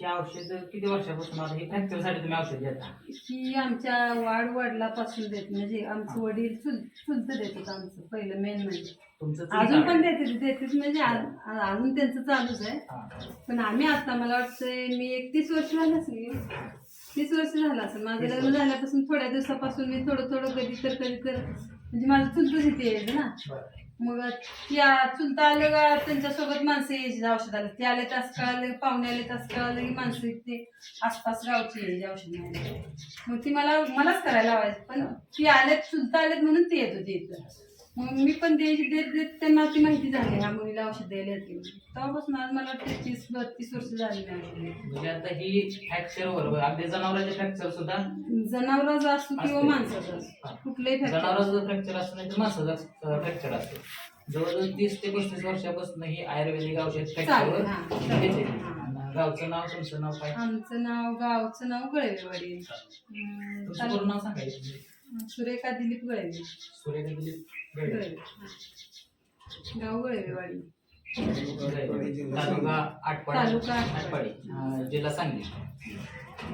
ही औषध किती वर्षापासून आता? ही फ्रॅक्चरसाठी तुम्ही औषध देता. ही आमच्या वाढ वडिलापासून देत म्हणजे आमचं वडील चुल चुलत देत होतं आमचं पहिलं मेन म्हणजे. तुमचं अजून पण चुलता देते देते म्हणजे आ- अजून त्यांचं चालूच आहे. हा. पण आम्ही आता मला वाटतंय मी एक तीस वर्ष झालं असेल तीस वर्ष झालं असेल. माझं लग्न झाल्यापासून थोड्या दिवसापासून मी थोडं थोडं कधी तर कधी तर म्हणजे माझं चुलतच इथे यायचं ना. बरं. मग त्या चुलता आलं का त्यांच्यासोबत माणसं यायची औषधाला. ते आले तास कळाले पाहुणे आले तास कळाले की माणसं ते आसपास गावची यायची औषध मग ती मला मलाच करायला लावायची. पण ती आलेत चुलता आलेत म्हणून ते येत होती इथं. मग मी पण द्यायची देत देत त्यांना ती माहिती झाली ह्या मुलीला औषध द्यायला येते. तेव्हापासून आज मला वाटतं तीस बत्तीस वर्ष झाली नाही. म्हणजे आता ही फ्रॅक्चर बरोबर अगदी जनावरांचे फ्रॅक्चर सुद्धा? जनावराचा असो किंवा असते. माणसाचा असो. कुठलंही फॅक्टर जनावरांचं फ्रॅक्चर असतं नाही तर माणसाचा फ्रॅक्चर असतो. जवळजवळ तीस ते पस्तीस वर्षापासून ही आयुर्वेदिक औषध फ्रॅक्चरवर चालेल, हा. देते. आणि गावचं नाव तुमचं नाव काय? आमचं नाव गावचं नाव गळवेवाडी. अं, तुमचं पूर्ण नाव सांगायचं सुरेखा दिलीप गळवे सूर्यकांत दिलीप गळे. गळवे. गाव गळवेवाडी तालुका आटपाडी. तालुका आटपाडी. अं, जिल्हा सांगली.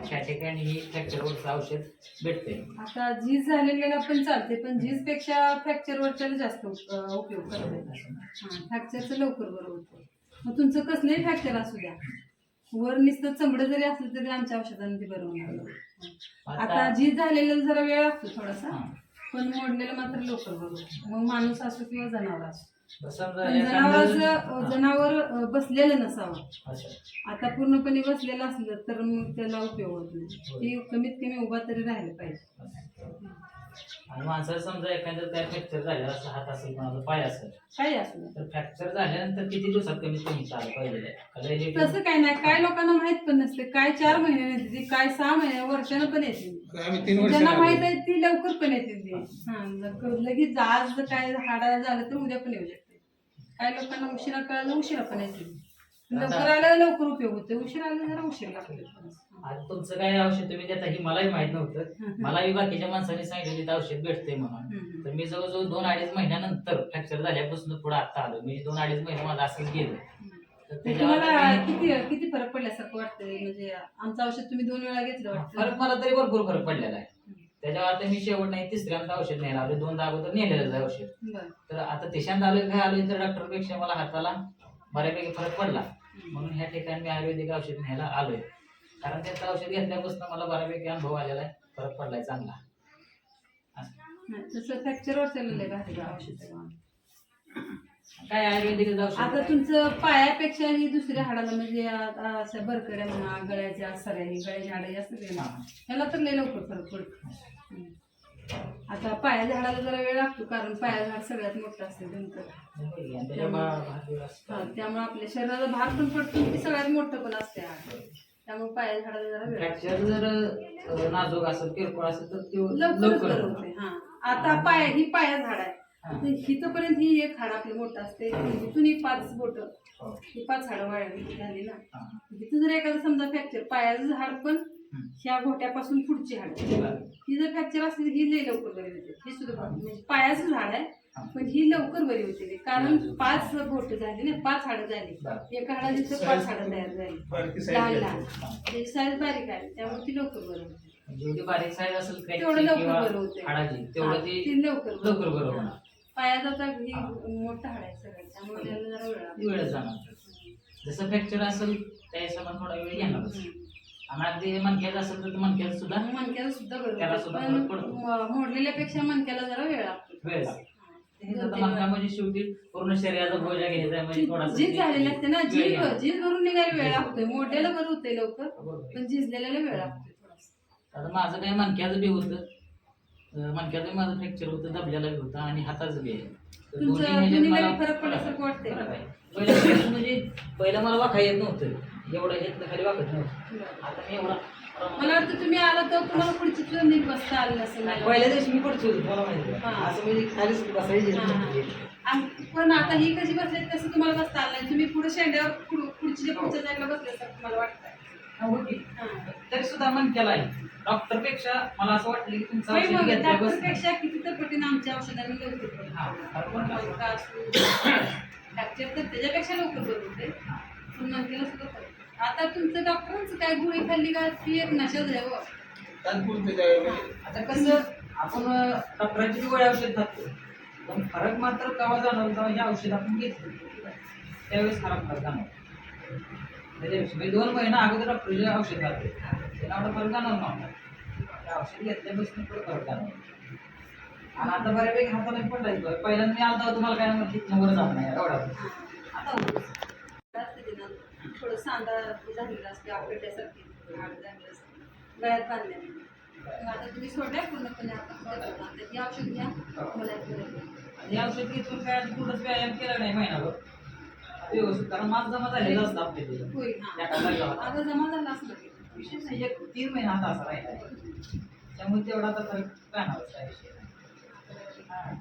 त्या ठिकाणी ही फ्रॅक्चरवरचं औषध भेटते आता झीज झालेल्याला पण चालते पण झीजपेक्षा फ्रॅक्चर वरच्याला जास्त उप- अं, उपयोग करतात हा फ्रॅक्चरचं लवकर बरं होतं. मग तुमचं कसलंही फ्रॅक्चर असू द्या. वर नुसतं चमडं जरी असलं तरी आमच्या औषधाने ते बरं होणार आता झीज झालेलं जरा वेळ लागतो थोडासा. पण मोडलेलं मात्र लवकर बरं होतं मग माणूस असो किंवा जनावर असो. जनावराचं. जनावर बसलेलं नसावं. आता पूर्णपणे बसलेलं असलं तर मग त्याला उपयोग होत नाही. ते कमीत कमी उभा तरी राहिलं पाहिजे. आणि माणसाला समजा एखादं काय फ्रॅक्चर झालं असं हात असेल कोणाचा पाय असेल काही असू दे. तर फ्रॅक्चर झाल्यानंतर किती दिवसात कमीत कमी चालू पाहिजे का लय late तसं काय नाही. काय लोकांना माहीत पण नसते. काय चार महिन्याने येते ती, काय सहा महिने वर्षानं पण येते. आम्ही तीन वर्ष ज्यांना माहीत आहे ती लवकर पण येते ती. हा लग- लगेच आज जर काय हाडा झालं तर उद्या पण येऊ शकते. काय लोकांना उशिरा कळालं उशिरा पण येते. लवकर आलं लवकर उपयोग होते उशिरा आलं जरा उशीर लागतो आज तुमचं काय औषध तुम्ही देता ही मलाही माहीत नव्हतं. मलाही बाकीच्या माणसांनी सांगितलं तिथं औषध भेटते म्हणून. तर मी जवळजवळ दोन अडीच महिन्यानंतर फ्रॅक्चर झाल्यापासून पुढे आता आलो मी दोन अडीच महिने माझं असंच गेलं. तर त्याच्यावर तुम्हाला मी- किती किती फरक पडल्यासारखं वाटतंय? म्हणजे आमचं औषध तुम्ही दोन वेळा घेतलं वाटतं. फरक मला तरी भरपूर फरक पडलेला आहे. त्याच्यावर आता मी शेवट नाही तिसऱ्यांदा औषध न्यायला आलो दोनदा अगोदर नेलेलं आहे औषध. बरं. तर आता तिशांत आलोय काय आलोय? तर डॉक्टरपेक्षा मला हाताला बऱ्यापैकी फरक पडला. म्हणून ह्या ठिकाणी मी आयुर्वेदिक औषध न्यायला आलोय. कारण त्याचं औषध घेतल्यापासून मला बऱ्यापैकी अनुभव आलेला आहे. फरक पडलाय चांगला. तसं फ्रॅक्चरवर चाललेलं आहे औषध काय आयुर्वेदिक औषध? आता तुमचं पायापेक्षा ही दुसऱ्या हाडाला म्हणजे अशा बरकड्या म्हणा गळ्याच्या सऱ्या गळ्याच्या हाडा हा. ना ह्याला तर लवकर फरक पडतो. आता पायाच्या हाडाला जरा वेळ लागतो कारण पायाचं हाड सगळ्यात मोठं असते नंतर. हा, त्यामुळे आपल्या शरीराला भार पण पडतो ते सगळ्यात मोठं पण असते त्यामुळे पायाच्या हाडाला जरा वेळ जर नाजूक असेल किरकोळ असेल तर लवकर होतं. हा आता पाय ही पाया झाड आहे हा. हिथपर्यंत ही एक हाड आपलं मोठं असते इथून ही पाच बोट हो. ही पाच हाडं वाढली झाली ना. इथं जर एखादं समजा फ्रॅक्चर पायाचं झाड पण. ह्या घोट्यापासून पुढची हाड. ही जर फ्रॅक्चर असली ही लई लवकर बरी होते. ही सुद्धा म्हणजे पायाचं झाड आहे हा. पण ही लवकर बरी होते कारण पाच बोट झाली ना पाच हाडं झाली. एका हाडाची तर पाच हाडं तयार झाली. बारकी लहान साईज लहान. त्याची साईज बारीक आहे त्यामुळे ती लवकर बरं होते. जेवढी बारीक साईज असेल तेवढं लवकर बरं होते. हा, तेवढं ती ती लवकर लवकर बरं. होणार. पायात आता ही मोठा हाड आहे सगळ्यात त्यामुळे त्याला जरा वेळ लागतो. वेळ जाणार. जसं फ्रॅक्चर असेल त्या हिशोबाने थोडा वेळ घेणारच असेल तर सुद्धा मणक्याला सुद्धा बरं त्याला होतं. सुद्धा पण फरक पडतो. म- मोडलेल्यापेक्षा मणक्याला जरा वेळ लागतो वेळ लागतो हा. आता मणका म्हणजे शेवटी पूर्ण शरीराचा घ्यायचा म्हणजे थोडासा झीज झालेली असते ना वेळ झीज घ्यायचा. झीज भरून निघायला वेळ लागतोय मोडलेलं बरं होतंय लवकर बरोबर आहे. पण झिजलेल्याला वेळ लागतोय थोडासा आता माझं काय मणक्याचं बी होतं अं, मणक्याचं माझं फ्रॅक्चर होतं दबल्याला बी होतं आणि हाताचं बी आहे तर तुमचं दोन्ही ह्याच्यात दोन्हीला मला बी फरक पडल्यासारखं वाटतंय फरक आहे. पहिलं पहिलं म्हणजे पहिलं मला वाका येत नव्हतं एवढं येत खाली वाकत नव्हतं. आता मी एवढा मला वाटतं तुम्ही आला तर तुम्हाला पुढची तुला नीट बसता आलं नाही, पहिल्या दिवशी मी पडतो मला माहिती आहे. हा. असं म्हणजे खालीच बसायची हा, हा. आणि पण आता ही कशी बसले तसं तुम्हाला बसता आलं नाही तुम्ही पुढे शेंड्यावर पुढ- पुढच्या पुढच्या जागेला बसल्यासारखं तुम्हाला वाटतंय हा, होती. हा. तरी सुद्धा मन केला आहे डॉक्टरपेक्षा मला असं वाटलं की तुमचं होय औषध डॉक्टरपेक्षा किती तर पटीने आमच्या औषधांनी लवकर बरं हा, होतं. असू, तर त्याच्यापेक्षा लवकर बरं होते पण मनकेला सुद्धा फरक आता तुमचं डॉक्टरांचं काय गोळी खाल्ली का? ती एक नशा आहे हो. तात्पुरते काय म्हणजे आता कसं आपण डॉक्टरांची गोळ्या औषध खातो पण फरक मात्र केव्हा जाणवलं तेव्हा हे औषध आपण घेतलं त्यावेळेस खराब फरक जाणवला त्याच्यापेक्षा मी दोन महिना अगोदर डॉक्टरचे औषध खाते त्याला एवढा फरक जाणवला नव्हता. ते औषध घेतल्यापासून पुढे फरक जाणवला आणि आता बऱ्यापैकी हाताला पण राहील पहिल्यांदा मी आलता तुम्हाला काय म्हणते वर जात नाही एवढा आता थोडं सांदा झालेलं असते आपल्यासारखी. हाड झालेलं असते. गळ्यात बांधलेलं मग आता तुम्ही सोडलाय पूर्णपणे आता? ती औषध घ्या. मला हे औषध घेतून काय कुठंच व्यायाम केला नाही महिनाभर. व्यवस्थित. कारण माझं जमा झालेलं असतं आपल्या तिथे. होईल हा. एका जागेवर. आता जमा झाला की. विशेष नाही एक तीन महिना आता असा राहिला त्यामुळे तेवढा आता फरक राहणारच काय विषय. हा.